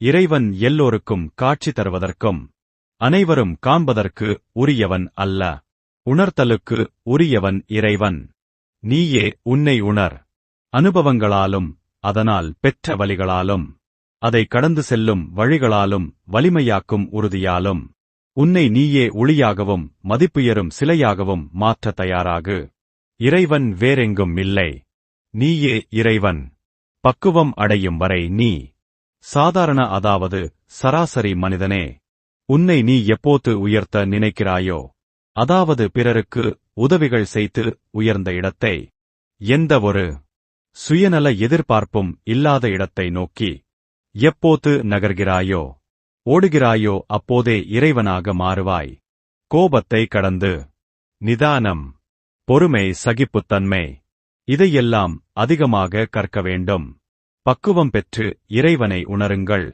இறைவன் எல்லோருக்கும் காட்சி தருவதற்கும் அனைவரும் காண்பதற்கு உரியவன் அல்ல. உணர்த்தலுக்கு உரியவன் இறைவன். நீயே உன்னை உணர். அனுபவங்களாலும் அதனால் பெற்ற வழிகளாலும் அதை கடந்து செல்லும் வழிகளாலும் வலிமையாக்கும் உறுதியாலும் உன்னை நீயே ஒளியாகவும் மதிப்புயரும் சிலையாகவும் மாற்ற தயாராகு. இறைவன் வேறெங்கும் இல்லை. நீயே இறைவன். பக்குவம் அடையும் வரை நீ சாதாரண அதாவது சராசரி மனிதனே உன்னை நீ எப்போது உயர்த்த நினைக்கிறாயோ அதாவது பிறருக்கு உதவிகள் செய்து உயர்ந்த இடத்தை எந்த ஒரு சுயநல எதிர்பார்ப்பும் இல்லாத இடத்தை நோக்கி எப்போது நகர்கிறாயோ ஓடுகிறாயோ அப்போதே இறைவனாக மாறுவாய். கோபத்தை கடந்து நிதானம் பொறுமை சகிப்புத்தன்மை இதையெல்லாம் அதிகமாக கற்க வேண்டும். பக்குவம் பெற்று இறைவனை உணருங்கள்.